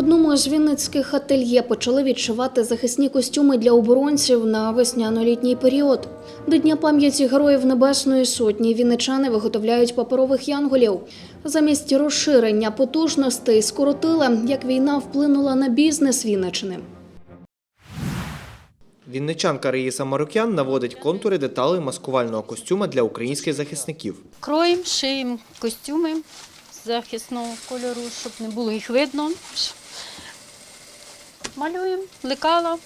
одному з вінницьких ательє почали відшивати захисні костюми для оборонців на весняно-літній період. До Дня пам'яті Героїв Небесної Сотні вінничани виготовляють паперових янголів. Замість розширення потужностей скоротили, як війна вплинула на бізнес Вінничини. Вінничанка Раїса Марукян наводить контури деталей маскувального костюма для українських захисників. Кроїм, шиємо костюми захисного кольору, щоб не було їх видно. Малюємо, лекала,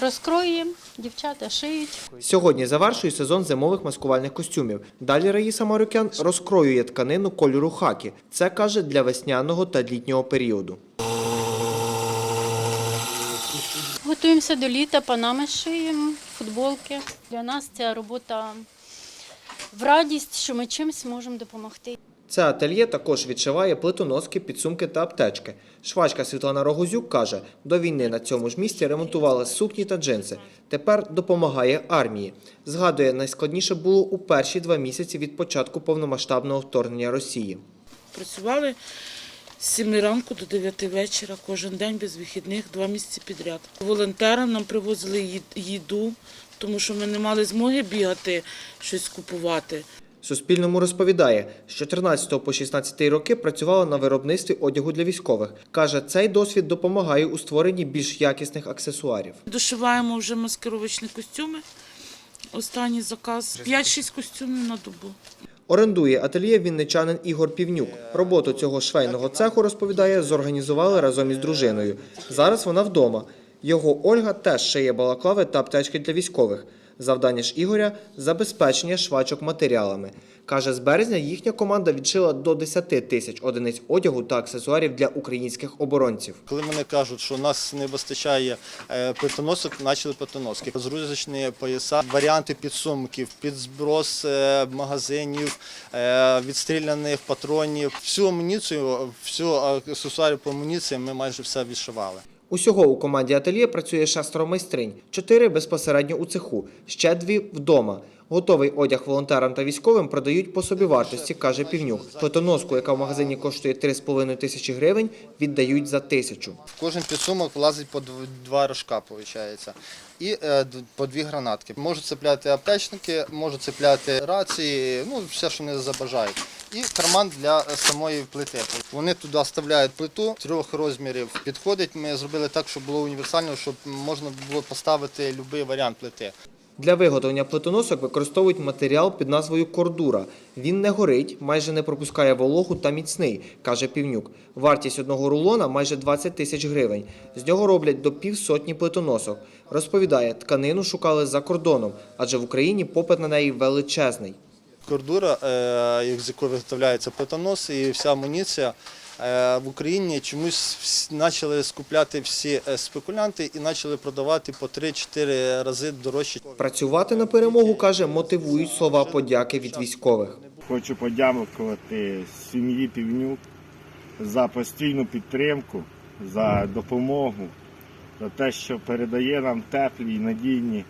розкроюємо, дівчата шиють. Сьогодні завершує сезон зимових маскувальних костюмів. Далі Раїса Марукян розкроює тканину кольору хакі. Це каже для весняного та літнього періоду. Готуємося до літа, панами шиємо, футболки. Для нас ця робота в радість, що ми чимось можемо допомогти. Це ательє також відшиває плитоноски, підсумки та аптечки. Швачка Світлана Рогозюк каже, до війни на цьому ж місці ремонтували сукні та джинси. Тепер допомагає армії. Згадує, найскладніше було у перші два місяці від початку повномасштабного вторгнення Росії. Працювали з 7 ранку до 9 вечора, кожен день без вихідних, два місяці підряд. Волонтерам нам привозили їду, тому що ми не мали змоги бігати, щось купувати. Суспільному розповідає, з 14 по 16 роки працювала на виробництві одягу для військових. Каже, цей досвід допомагає у створенні більш якісних аксесуарів. Дошиваємо вже маскировочні костюми. Останній заказ 5-6 костюмів на добу. Орендує ательє вінничанин Ігор Півнюк. Роботу цього швейного цеху, розповідає, зорганізували разом із дружиною. Зараз вона вдома. Його Ольга теж шиє балаклави та аптечки для військових. Завдання ж Ігоря забезпечення швачок матеріалами. Каже, з березня їхня команда відшила до 10 тисяч одиниць одягу та аксесуарів для українських оборонців. Коли мене кажуть, що нас не вистачає е, плитоносок, почали плитоноски. Розгрузочні пояса, варіанти підсумків, під зброс е, магазинів, е, відстріляних патронів. Всю амуніцію, всю аксесуари по амуніції ми майже все відшивали. Усього у команді ательє працює шестеро майстринь, чотири безпосередньо у цеху, ще дві вдома. Готовий одяг волонтерам та військовим продають по собівартості, каже Півнюк. Плитоноску, яка в магазині коштує 3,5 тисячі гривень, віддають за тисячу. В кожен підсумок влазить по два рожка, виходить, і е, по дві гранатки. Можуть цепляти аптечники, можуть цепляти рації, ну все, що вони забажають. І карман для е, самої плити. Вони туди вставляють плиту трьох розмірів. Підходить. Ми зробили так, щоб було універсально, щоб можна було поставити будь-який варіант плити. Для виготовлення плитоносок використовують матеріал під назвою кордура. Він не горить, майже не пропускає вологу та міцний, каже Півнюк. Вартість одного рулона майже 20 тисяч гривень. З нього роблять до півсотні плитоносок. Розповідає, тканину шукали за кордоном, адже в Україні попит на неї величезний. Кордура, е, з якої виготовляється плитонос і вся амуніція. Е, В Україні чомусь почали скупляти всі е, спекулянти і почали продавати по 3-4 рази дорожче. Працювати на перемогу, каже, мотивують слова подяки від військових. Хочу подякувати сім'ї Півнюк за постійну підтримку, за допомогу, за те, що передає нам теплі і надійні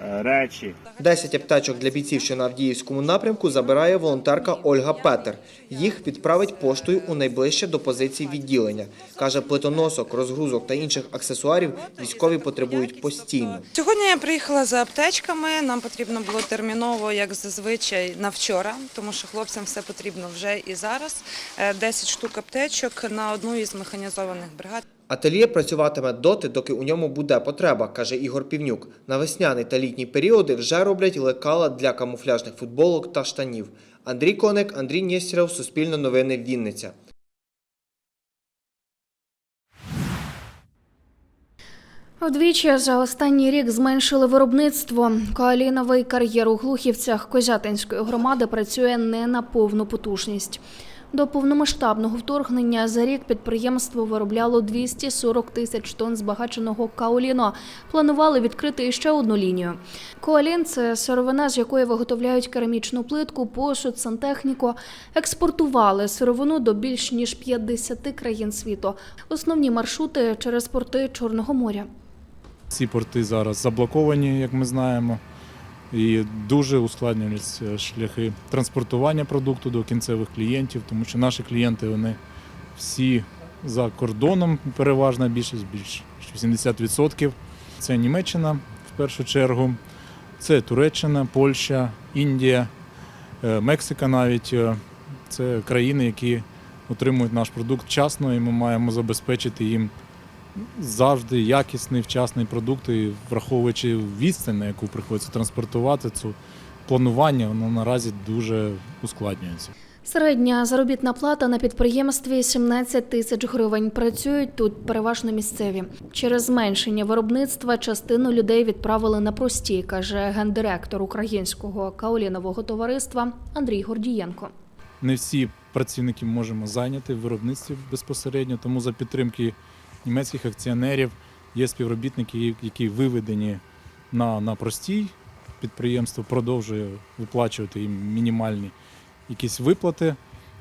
речі. 10 аптечок для бійців, що на Авдіївському напрямку, забирає волонтерка Ольга Петер. Їх відправить поштою у найближче до позиції відділення. Каже, плитоносок, розгрузок та інших аксесуарів військові потребують постійно. Сьогодні я приїхала за аптечками. Нам потрібно було терміново, як зазвичай, на вчора, тому що хлопцям все потрібно вже і зараз. Е, 10 штук аптечок на одну із механізованих бригад. Ательє працюватиме доти, доки у ньому буде потреба, каже Ігор Півнюк. На весняний та літній періоди вже роблять лекала для камуфляжних футболок та штанів. Андрій Коник, Андрій Нєстєров, Суспільне новини, Вінниця. Вдвічі за останній рік зменшили виробництво. Каоліновий кар'єр у Глухівцях Козятинської громади працює не на повну потужність. До повномасштабного вторгнення за рік підприємство виробляло 240 тисяч тонн збагаченого каоліну. Планували відкрити іще одну лінію. Коалін це сировина, з якої виготовляють керамічну плитку, посуд, сантехніку. Експортували сировину до більш ніж 50 країн світу. Основні маршрути через порти Чорного моря. Ці порти зараз заблоковані, як ми знаємо, і дуже ускладнюються шляхи транспортування продукту до кінцевих клієнтів, тому що наші клієнти вони всі за кордоном переважна більшість, більш 80%. Це Німеччина в першу чергу, це Туреччина, Польща, Індія, е, Мексика навіть. Е, Це країни, які отримують наш продукт вчасно, і ми маємо забезпечити їм завжди якісний, вчасний продукт, і враховуючи відстань, на яку приходиться транспортувати, це планування воно наразі дуже ускладнюється. Середня заробітна плата на підприємстві 17 тисяч гривень. Працюють тут переважно місцеві. Через зменшення виробництва частину людей відправили на прості, каже гендиректор українського каолінового товариства Андрій Гордієнко. Не всі працівники можемо зайняти в виробництві безпосередньо, тому за підтримки німецьких акціонерів є співробітники, які виведені на, на простій. Підприємство продовжує виплачувати їм мінімальні якісь виплати,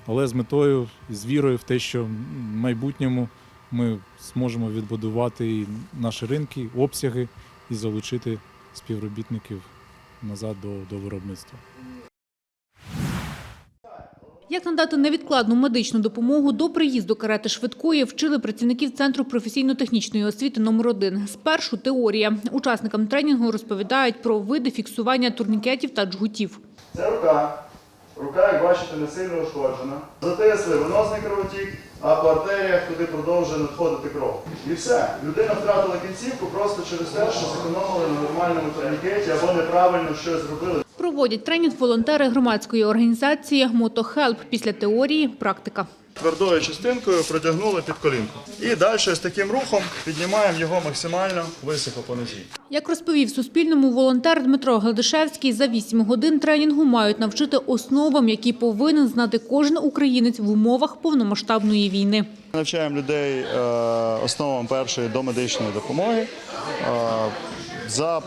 але з метою і з вірою в те, що в майбутньому ми зможемо відбудувати і наші ринки, обсяги і залучити співробітників назад до, до виробництва. Як надати невідкладну медичну допомогу до приїзду карети швидкої вчили працівників Центру професійно-технічної освіти номер 1 Спершу теорія. Учасникам тренінгу розповідають про види фіксування турнікетів та джгутів. Це рука. Рука, як бачите, не сильно ушкоджена. Затисли венозний кровотік, а по артеріях туди продовжує надходити кров. І все. Людина втратила кінцівку просто через те, що зекономили на нормальному турнікеті або неправильно щось зробили. Проводять тренінг волонтери громадської організації «Мотохелп». Після теорії – практика. Твердою частинкою протягнули під колінку. І далі з таким рухом піднімаємо його максимально високо по нозі. Як розповів Суспільному волонтер Дмитро Гладишевський, за 8 годин тренінгу мають навчити основам, які повинен знати кожен українець в умовах повномасштабної війни. Навчаємо людей е, основам першої домедичної допомоги е, за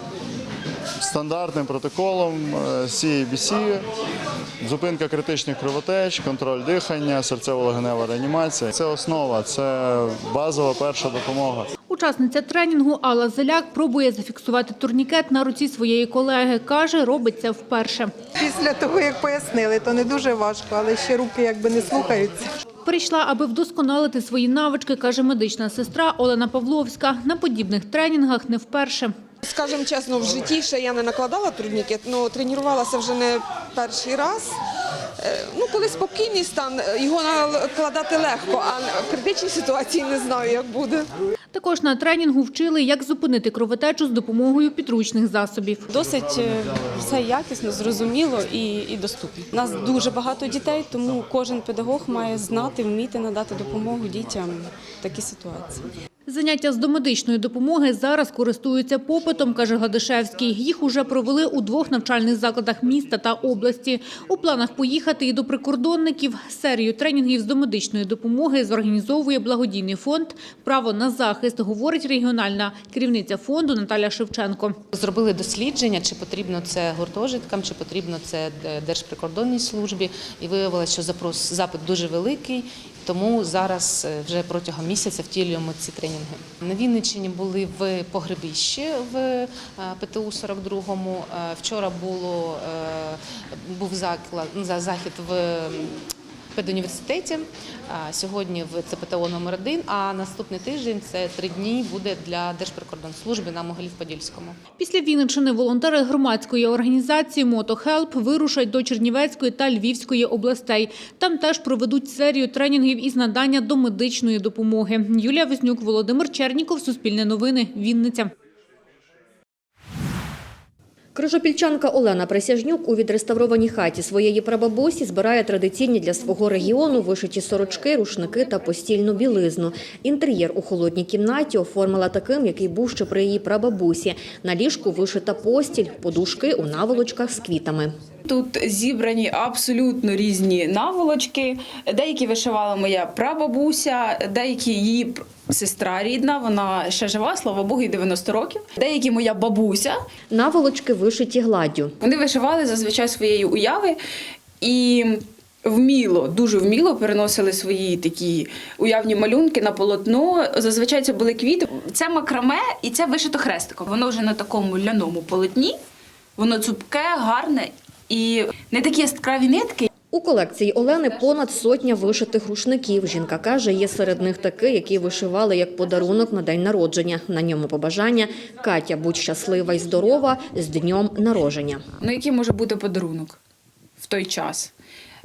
стандартним протоколом е, CABC, зупинка критичних кровотеч, контроль дихання, серцево-легенева реанімація. Це основа, це базова перша допомога. Учасниця тренінгу Алла Зеляк пробує зафіксувати турнікет на руці своєї колеги. Каже, робить це вперше. Після того, як пояснили, то не дуже важко, але ще руки якби не слухаються. Прийшла, аби вдосконалити свої навички, каже медична сестра Олена Павловська. На подібних тренінгах не вперше. Скажем чесно, в житті ще я не накладала турнікет, але тренувалася вже не перший раз. Е, Ну, коли спокійний стан, його накладати легко, а в критичній ситуації не знаю, як буде. Також на тренінгу вчили, як зупинити кровотечу з допомогою підручних засобів. Досить е, все якісно, зрозуміло і, і доступно. У нас дуже багато дітей, тому кожен педагог має знати, вміти надати допомогу дітям в такій ситуації. Заняття з домедичної допомоги зараз користуються попитом, каже Гладишевський. Їх уже провели у двох навчальних закладах міста та області. У планах поїхати і до прикордонників. Серію тренінгів з домедичної допомоги зорганізовує благодійний фонд «Право на захист», говорить регіональна керівниця фонду Наталя Шевченко. Зробили дослідження, чи потрібно це гуртожиткам, чи потрібно це е, Держприкордонній службі, і виявилося, що запрос запит дуже великий. Тому зараз е, вже протягом місяця втілюємо ці тренінги. На Вінниччині були в погребищі в е, ПТУ 42-му. Е, Вчора було був заклад захід в педуніверситеті. Сьогодні в ЦПТО номер 1 а наступний тиждень це три дні буде для Держприкордонслужби на Могилів-Подільському. Після Вінниччини волонтери громадської організації «Мотохелп» вирушать до Чернівецької та Львівської областей. Там теж проведуть серію тренінгів із надання домедичної допомоги. Юлія Вознюк, Володимир Черніков, Суспільне новини, Вінниця. Крижопільчанка Олена Присяжнюк у відреставрованій хаті своєї прабабусі збирає традиційні для свого регіону вишиті сорочки, рушники та постільну білизну. Інтер'єр у холодній кімнаті оформила таким, який був ще при її прабабусі. На ліжку вишита постіль, подушки у наволочках з квітами. Тут зібрані абсолютно різні наволочки. Деякі вишивала моя прабабуся, деякі її сестра рідна, вона ще жива, слава Богу, їй 90 років. Деякі моя бабуся. Наволочки вишиті гладдю. Вони вишивали зазвичай своєї уяви і вміло, дуже вміло переносили свої такі уявні малюнки на полотно. Зазвичай це були квіти. Це макраме і це вишито хрестиком. Воно вже на такому ляному полотні, воно цупке, гарне і не такі яскраві нитки. У колекції Олени понад сотня вишитих рушників. Жінка каже, є серед них такий, який вишивали як подарунок на день народження. На ньому побажання Катя, будь щаслива й здорова з днем народження. Ну, який може бути подарунок в той час?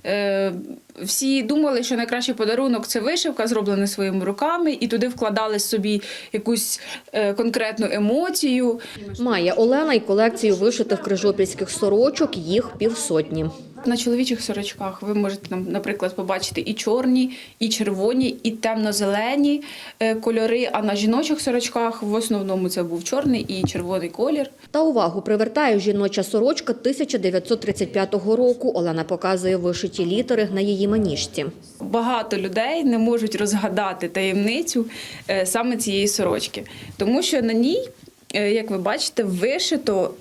Е, всі думали, що найкращий подарунок це вишивка, зроблена своїми руками, і туди вкладали собі якусь е, конкретну емоцію. Має Олена й колекцію вишитих крижопільських сорочок, їх півсотні. На чоловічих сорочках ви можете наприклад, побачити і чорні, і червоні, і темно-зелені е, кольори. А на жіночих сорочках в основному це був чорний і червоний колір. Та увагу привертає жіноча сорочка 1935 року. Олена показує вишиті літери на її маніжці. Багато людей не можуть розгадати таємницю е, саме цієї сорочки, тому що на ній, е, як ви бачите, вишито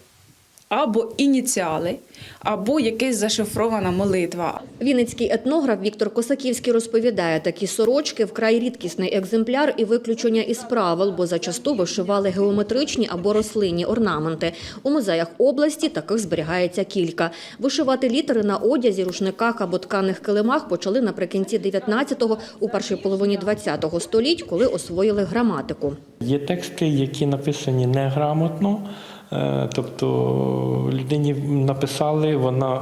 або ініціали, або якась зашифрована молитва. Вінницький етнограф Віктор Косаківський розповідає, такі сорочки вкрай рідкісний екземпляр і виключення із правил, бо зачасту вишивали геометричні або рослинні орнаменти. У музеях області таких зберігається кілька. Вишивати літери на одязі, рушниках або тканих килимах почали наприкінці 19-го, у першій половині 20-го століть, коли освоїли граматику. Є тексти, які написані неграмотно, тобто людині написали, вона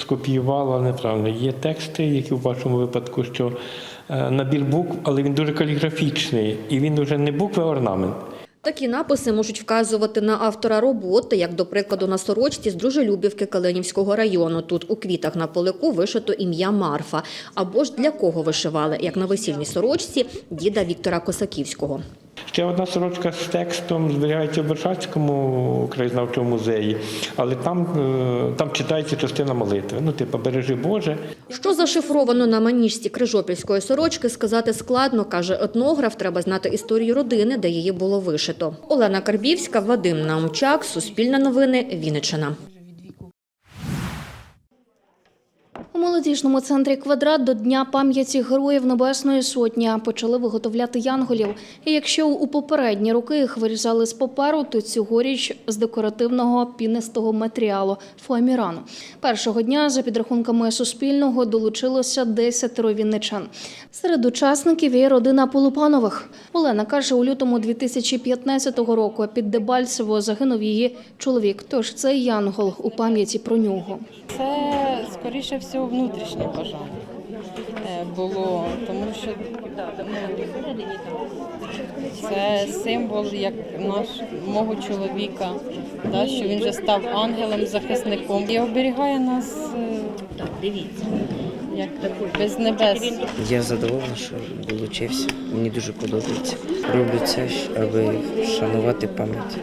скопіювала неправильно. Є тексти, які в вашому випадку, що е, набір букв, але він дуже каліграфічний, і він вже не букви, а орнамент. Такі написи можуть вказувати на автора роботи, як, до прикладу, на сорочці з Дружелюбівки Калинівського району. Тут у квітах на полику вишито ім'я Марфа. Або ж для кого вишивали, як на весільній сорочці діда Віктора Косаківського. Ще одна сорочка з текстом зберігається в Вершацькому краєзнавчому музеї, але там, е, там читається частина молитви. Ну, типу, бережи Боже. Що зашифровано на маніжці крижопільської сорочки, сказати складно, каже етнограф. Треба знати історію родини, де її було вишито. Олена Карбівська, Вадим Наумчак, Суспільне новини, Вінниччина. У молодіжному центрі «Квадрат» до Дня пам'яті Героїв Небесної Сотні почали виготовляти янголів. І якщо у попередні роки їх вирізали з паперу, то цьогоріч з декоративного пінистого матеріалу – фоамірану. Першого дня, за підрахунками Суспільного, долучилося 10 вінничан. Серед учасників є родина Полупанових. Олена каже, у лютому 2015 року під Дебальцево загинув її чоловік. Тож цей янгол у пам'яті про нього. Це скоріше всього внутрішнє бажання е, було, тому що це символ як наш мого чоловіка, да, що він вже став ангелом-захисником і оберігає нас е, як без небес. Я задоволений, що долучився. Мені дуже подобається. Роблю це, аби вшанувати пам'ять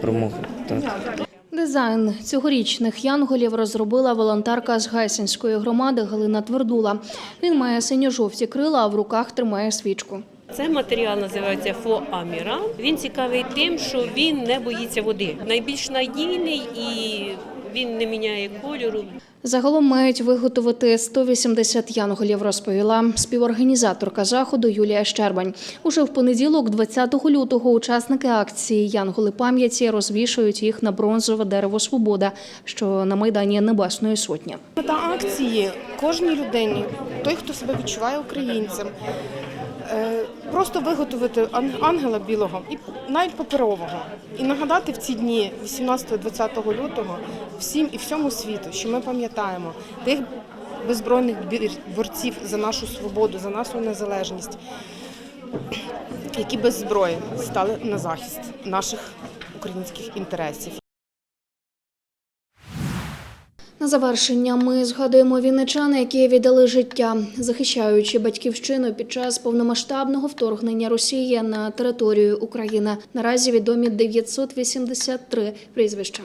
про мого тата. Дизайн цьогорічних янголів розробила волонтерка з Гайсинської громади Галина Твердула. Він має синьо-жовті крила, а в руках тримає свічку. Цей матеріал називається фоаміра. Він цікавий тим, що він не боїться води. Найбільш надійний і він не міняє кольору. Загалом мають виготовити 180 янголів, розповіла співорганізаторка заходу Юлія Щербань. Уже в понеділок, 20 лютого, учасники акції Янголи пам'яті розвішують їх на бронзове дерево Свобода, що на майдані Небесної Сотні. Мета акції кожній людині, той, хто себе відчуває українцем, просто виготовити ангела білого і навіть паперового. І нагадати в ці дні, 18-20 лютого, всім і всьому світу, що ми пам'ятаємо тих беззбройних борців за нашу свободу, за нашу незалежність, які без зброї стали на захист наших українських інтересів. На завершення ми згадуємо вінничани, які віддали життя, захищаючи батьківщину під час повномасштабного вторгнення Росії на територію України. Наразі відомі 983 прізвища.